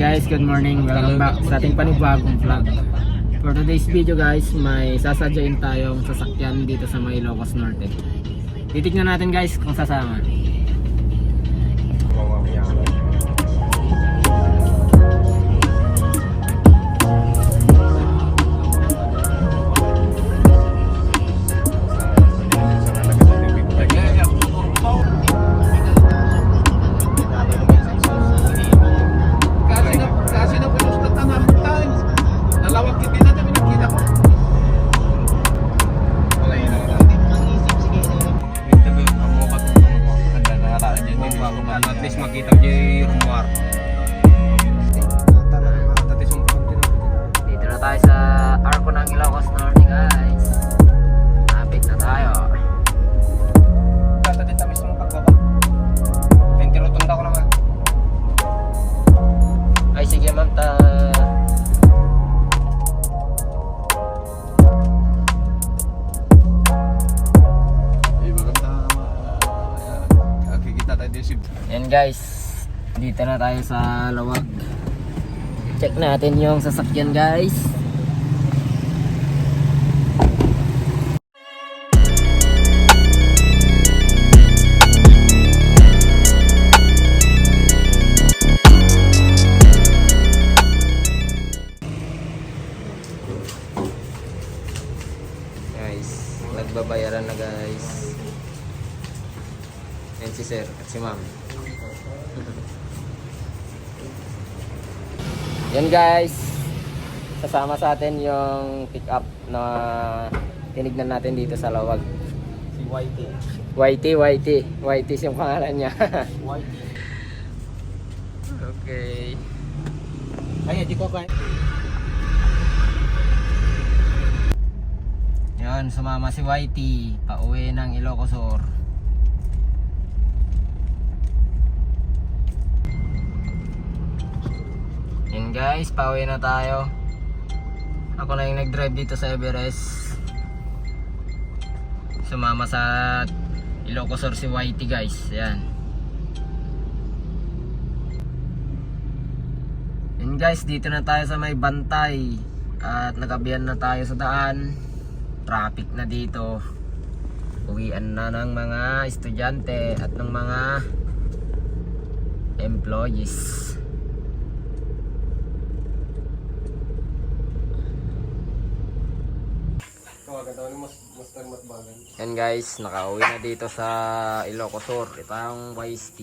guys, good morning. Welcome back sa ating panibagong vlog. For today's video guys, may sasadyain tayong sasakyan dito sa may Ilocos Norte. Titignan natin guys kung sasama. Bago man. At least makita ko yung rumor. Si Yan guys, dito na tayo sa lawag. Check natin yung sasakyan guys. Guys, nagbabayaran na guys. Yan si sir at si ma'am. Yan guys. Kasama sa atin yung pick up na tinignan natin dito sa Lawag. si YT. YT, YT. YT yung pangalan niya. YT. okay. Ay, di ko kaya. Yan, sumama si YT. Pauwi ng Ilocosur. Guys, pauwi na tayo. Ako na yung nag-drive dito sa Everest. Sumama sa Ilocosur si YT guys. Yan. Yan guys, dito na tayo sa may bantay. At nagabihan na tayo sa daan. Traffic na dito. Uwian na ng mga estudyante at ng mga employees. Tawagan tayo ni Mas Master Matbagan. Yan guys, nakauwi na dito sa Ilocosur. Ito ang Vice